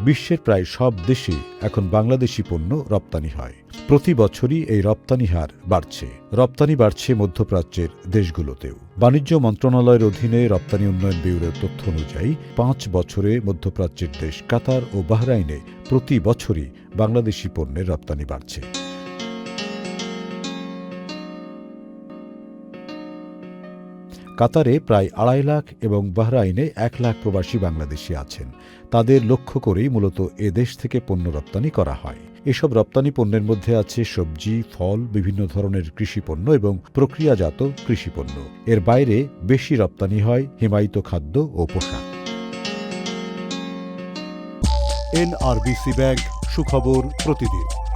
বিশ্বের প্রায় সব দেশে এখন বাংলাদেশি পণ্য রপ্তানি হয়। প্রতি বছরই এই রপ্তানি হার বাড়ছে। রপ্তানি বাড়ছে মধ্যপ্রাচ্যের দেশগুলোতেও। বাণিজ্য মন্ত্রণালয়ের অধীনে রপ্তানি উন্নয়ন ব্যুরোর তথ্য অনুযায়ী পাঁচ বছরে মধ্যপ্রাচ্যের দেশ কাতার ও বাহরাইনে প্রতি বছরই বাংলাদেশি পণ্যের রপ্তানি বাড়ছে। কাতারে প্রায় আড়াই লাখ এবং বাহরাইনে এক লাখ প্রবাসী বাংলাদেশি আছেন। তাদের লক্ষ্য করেই মূলত এ দেশ থেকে পণ্য রপ্তানি করা হয়। এসব রপ্তানি পণ্যের মধ্যে আছে সবজি, ফল, বিভিন্ন ধরনের কৃষিপণ্য এবং প্রক্রিয়াজাত কৃষিপণ্য। এর বাইরে বেশি রপ্তানি হয় হিমায়িত খাদ্য ও পোশাক। এনআরবিসি ব্যাংক, সুখবর প্রতিদিন।